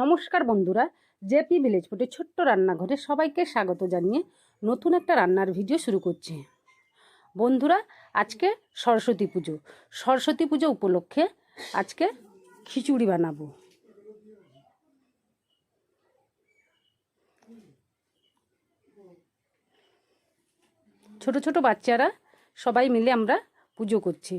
নমস্কার বন্ধুরা, JP village ফুটে ছোট্ট রান্নাঘরে সবাইকে স্বাগত জানিয়ে নতুন একটা রান্নার ভিডিও শুরু করছি। বন্ধুরা, আজকে সরস্বতী পুজো। সরস্বতী পুজো উপলক্ষে আজকে খিচুড়ি বানাবো। ছোট ছোট বাচ্চারা সবাই মিলে আমরা পুজো করছি।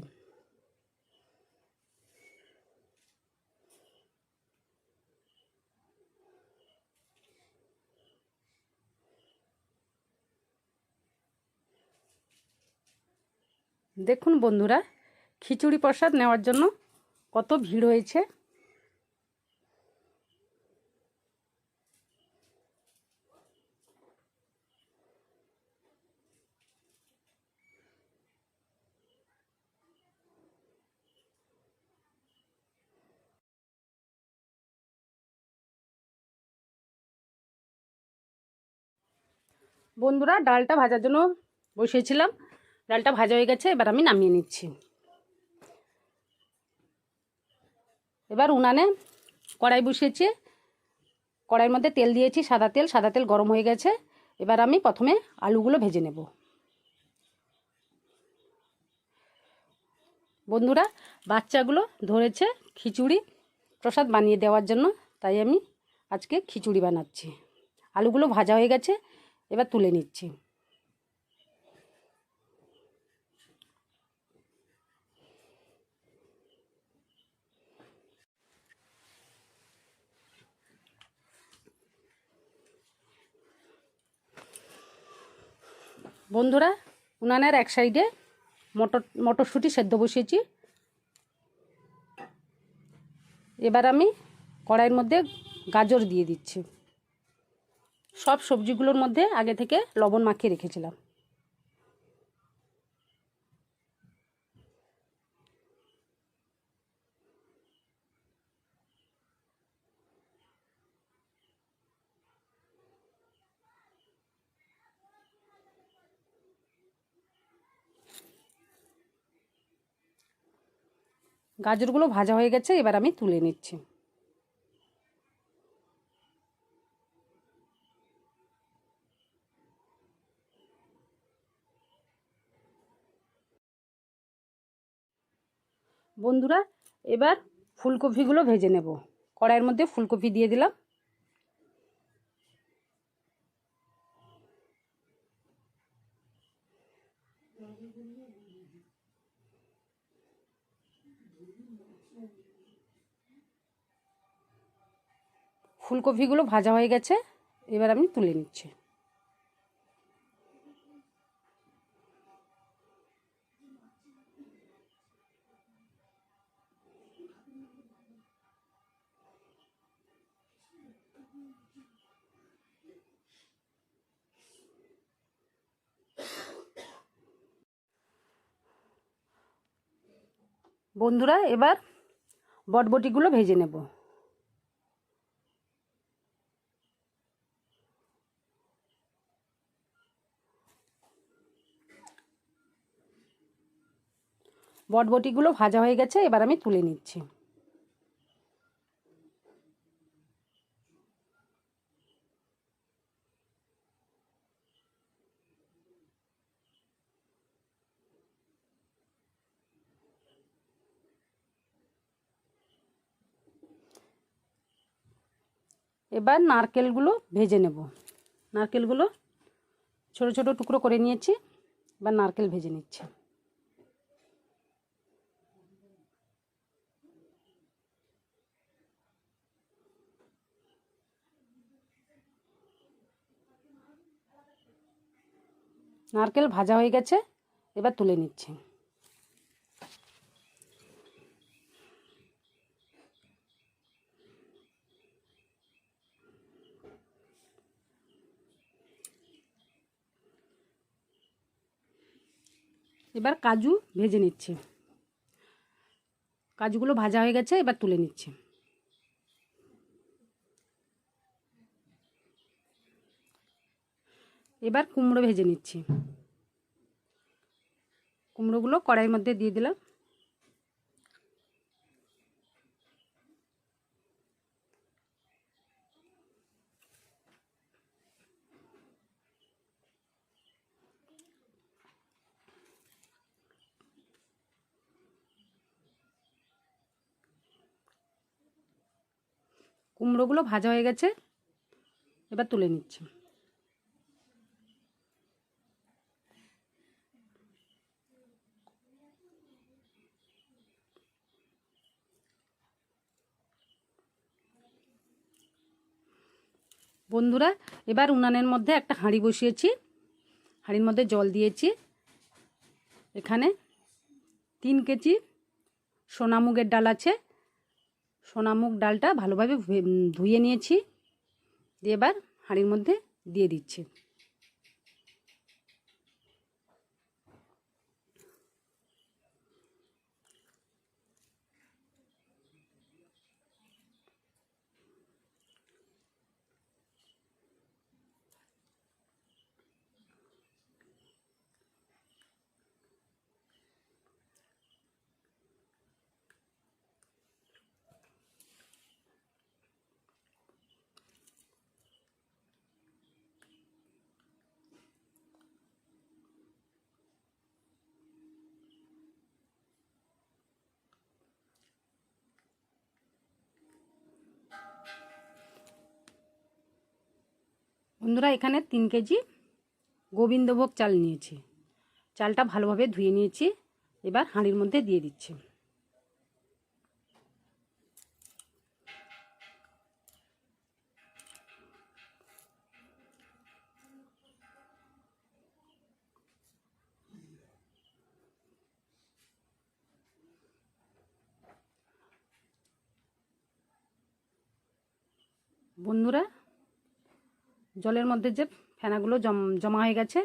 দেখুন বন্ধুরা খিচুড়ি প্রসাদ নেওয়ার জন্য কত ভিড় হয়েছে। বন্ধুরা ডালটা ভাজার জন্য বসিয়েছিলাম। ডালটা ভাজা হয়ে গেছে, এবার আমি নামিয়ে নিচ্ছি। এবার উনানে কড়াই বসিয়েছি, কড়াইয়ের মধ্যে তেল দিয়েছি, সাদা তেল সাদা তেল গরম হয়ে গেছে। এবার আমি প্রথমে আলুগুলো ভেজে নেব। বন্ধুরা, বাচ্চাগুলো ধরেছে খিচুড়ি প্রসাদ বানিয়ে দেওয়ার জন্য, তাই আমি আজকে খিচুড়ি বানাচ্ছি। আলুগুলো ভাজা হয়ে গেছে, এবার তুলে নিচ্ছি। বন্ধুরা, উনানের এক সাইডে মটর, মটরশুঁটি সেদ্ধ বসিয়েছি। এবার আমি কড়াইয়ের মধ্যে গাজর দিয়ে দিচ্ছি। সব সবজিগুলোর মধ্যে আগে থেকে লবণ মাখিয়ে রেখেছিলাম। গাজরগুলো ভাজা হয়ে গেছে, এবার আমি তুলে নিচ্ছি। বন্ধুরা, এবার ফুলকপিগুলো ভেজে নেব। কড়াইয়ের মধ্যে ফুলকপি দিয়ে দিলাম। ফুলকপিগুলো ভাজা হয়ে গেছে এবার আমি তুলে নিচ্ছি। বন্ধুরা এবার বটবটিগুলো ভেজে নেব। বটবটিগুলো ভাজা হয়ে গেছে, এবার আমি তুলে নিচ্ছি। এবার নারকেলগুলো ভেজে নেব। নারকেলগুলো ছোট ছোট টুকরো করে নিয়েছি, এবার নারকেল ভেজে নিচ্ছি। নারকেল ভাজা হয়ে গেছে, এবার তুলে নিচ্ছি। এবার কাজু ভেজে নিচ্ছি। কাজুগুলো ভাজা হয়ে গেছে, এবার তুলে নিচ্ছি। এবার কুমড়ো ভেজে নিচ্ছি। কুমড়োগুলো কড়াইয়ের মধ্যে দিয়ে দিলাম। কুমড়োগুলো ভাজা হয়ে গেছে, এবার তুলে নিচ্ছি। বন্ধুরা, এবার উনানের মধ্যে একটা হাঁড়ি বসিয়েছি। হাঁড়ির মধ্যে জল দিয়েছি। এখানে তিন কেজি সোনামুগের ডাল আছে। সোনামুগ ডালটা ভালোভাবে ধুয়ে নিয়েছি। দিয়ে এবার হাঁড়ির মধ্যে দিয়ে দিচ্ছি। বন্ধুরা, এখানে তিন কেজি গোবিন্দভোগ চাল নিয়েছি। চালটা ভালোভাবে ধুয়ে নিয়েছি, এবার হাঁড়ির মধ্যে দিয়ে দিচ্ছি। বন্ধুরা জলের মধ্যে যে ফেনাগুলো জম হয়ে গেছে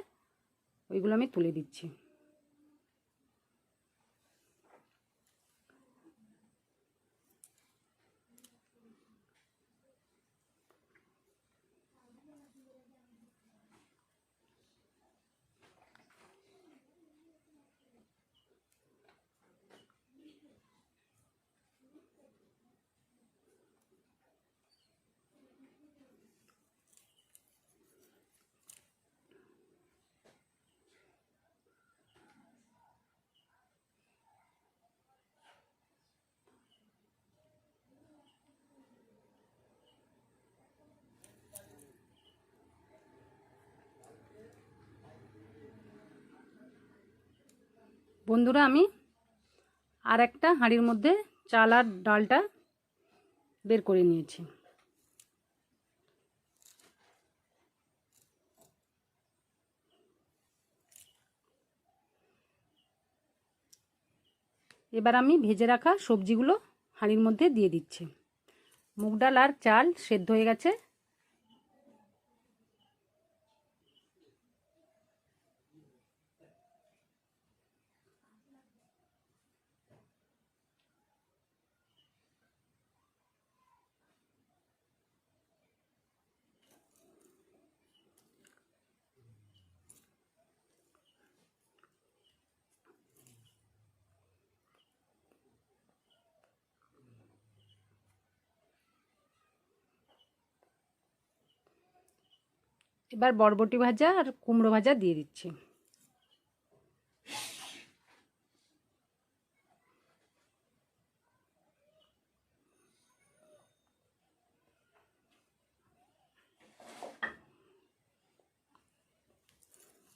ওইগুলো আমি তুলে দিচ্ছি। বন্ধুরা, আমি আর একটা হাঁড়ির মধ্যে চাল আর ডালটা বের করে নিয়েছি। এবার আমি ভেজে রাখা সবজিগুলো হাঁড়ির মধ্যে দিয়ে দিচ্ছি। মুগ ডাল আর চাল সেদ্ধ হয়ে গেছে। এবার বরবটি ভাজা আর কুমড়ো ভাজা দিয়ে দিচ্ছি।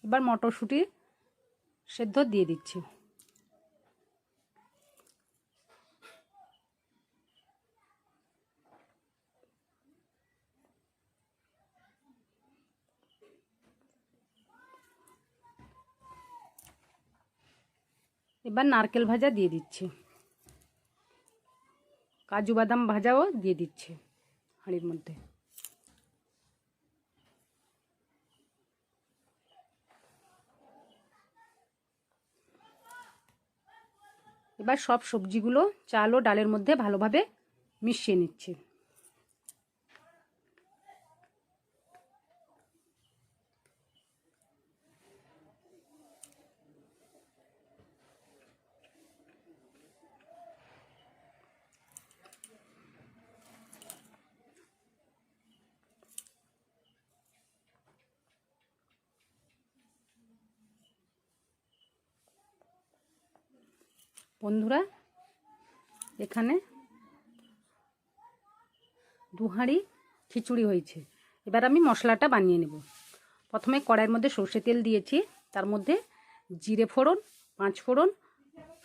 এবার মটরশুঁটি সেদ্ধ দিয়ে দিচ্ছি। এবার নারকেল ভাজা দিয়ে দিচ্ছি। কাজু বাদাম ভাজাও দিয়ে দিচ্ছি হাঁড়ির মধ্যে। এবার সব সবজিগুলো চাল ও ডালের মধ্যে ভালোভাবে মিশিয়ে নিচ্ছি। বন্ধুরা, এখানে দু হাঁড়ি খিচুড়ি হয়েছে। এবার আমি মশলাটা বানিয়ে নেব। প্রথমে কড়াইয়ের মধ্যে সর্ষে তেল দিয়েছি। তার মধ্যে জিরে ফোড়ন, পাঁচ ফোড়ন,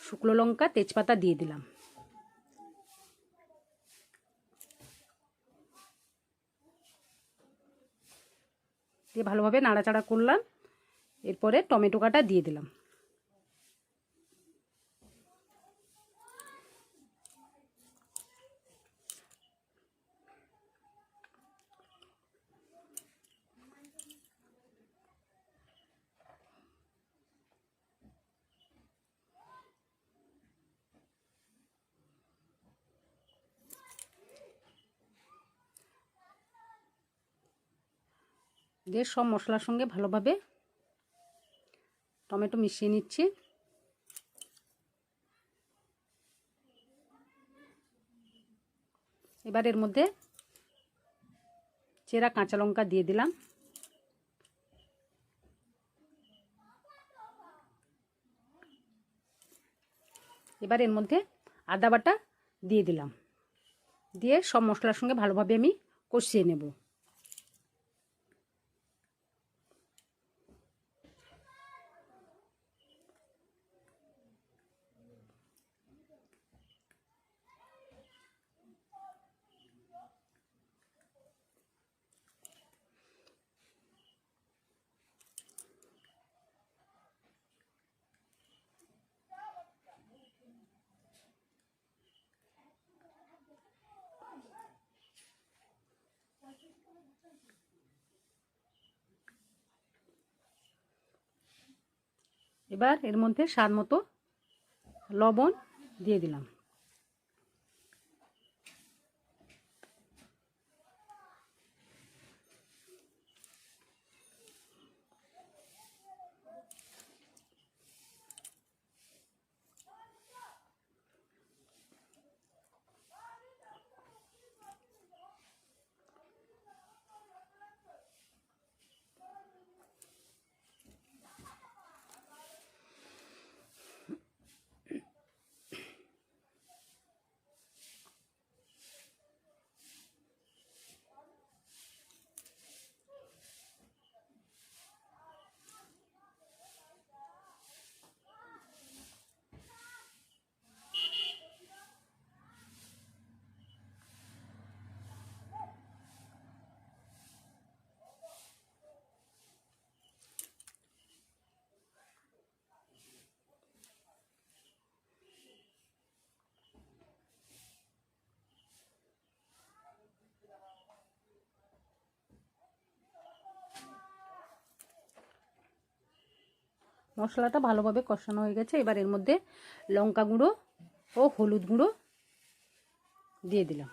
শুকনো লঙ্কা, তেজপাতা দিয়ে দিলাম। দিয়ে ভালোভাবে নাড়াচাড়া করলাম। এরপরে টমেটো কাটা দিয়ে দিলাম। দিয়ে সব মশলার সঙ্গে ভালোভাবে টমেটো মিশিয়ে নিচ্ছি। এবার এর মধ্যে চেরা কাঁচা লঙ্কা দিয়ে দিলাম। এবার এর মধ্যে আদা বাটা দিয়ে দিলাম। দিয়ে সব মশলার সঙ্গে ভালোভাবে আমি কষিয়ে নেব। এবার এর মধ্যে স্বাদ মতো লবণ দিয়ে দিলাম। মশলাটা ভালোভাবে কষানো হয়ে গেছে। এবার এর মধ্যে লঙ্কা গুঁড়ো ও হলুদ গুঁড়ো দিয়ে দিলাম।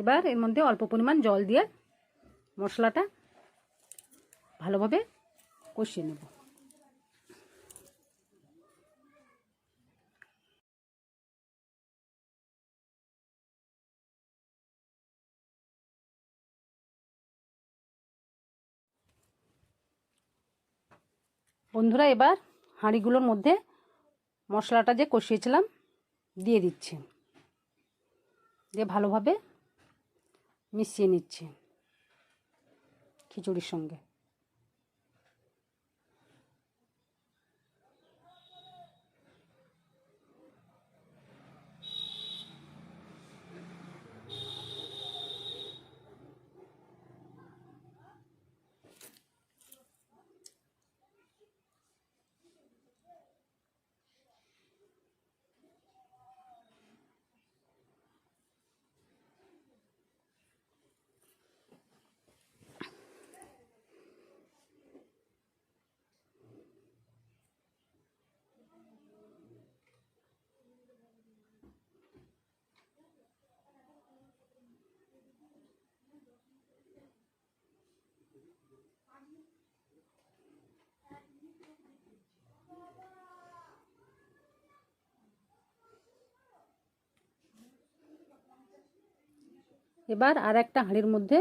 এবার এর মধ্যে অল্প পরিমাণ জল দিয়ে মশলাটা ভালোভাবে কষিয়ে নেব। বন্ধুরা, এবার হাঁড়িগুলোর মধ্যে মশলাটা যে কষিয়েছিলাম, দিয়ে দিচ্ছি। দিয়ে ভালোভাবে মিশিয়ে নিচ্ছি খিচুড়ির সঙ্গে। এবার আর একটা হাঁড়ির মধ্যে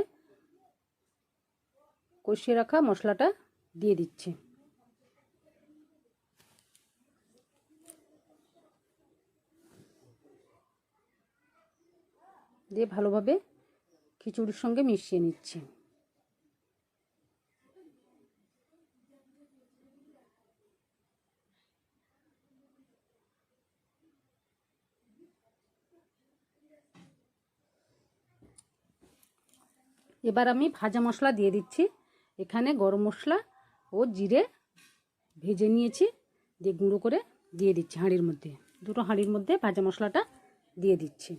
কষিয়ে রাখা মশলাটা দিয়ে দিচ্ছি। দিয়ে ভালোভাবে খিচুড়ির সঙ্গে মিশিয়ে নিচ্ছি। এবার আমি ভাজা মশলা দিয়ে দিচ্ছি। এখানে গরম মশলা ও জিরে ভেজে নিয়েছি, দিয়ে গুঁড়ো করে দিয়ে দিচ্ছি হাঁড়ির মধ্যে। দুটো হাঁড়ির মধ্যে ভাজা মশলাটা দিয়ে দিচ্ছি।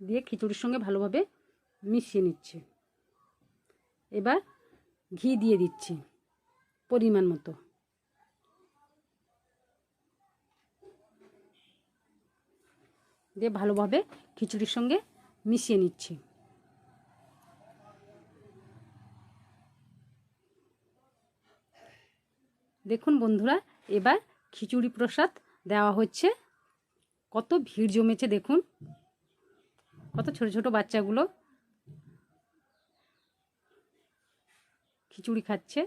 দিয়ে খিচুড়ির সঙ্গে ভালোভাবে মিশিয়ে নিচ্ছি। এবার ঘি দিয়ে দিচ্ছি পরিমাণ মতো। দিয়ে ভালোভাবে খিচুড়ির সঙ্গে মিশিয়ে নিচ্ছি। দেখুন বন্ধুরা, এবার খিচুড়ি প্রসাদ দেওয়া হচ্ছে। কত ভিড় জমেছে দেখুন। কত ছোট ছোট বাচ্চাগুলো খিচুড়ি খাচ্ছে।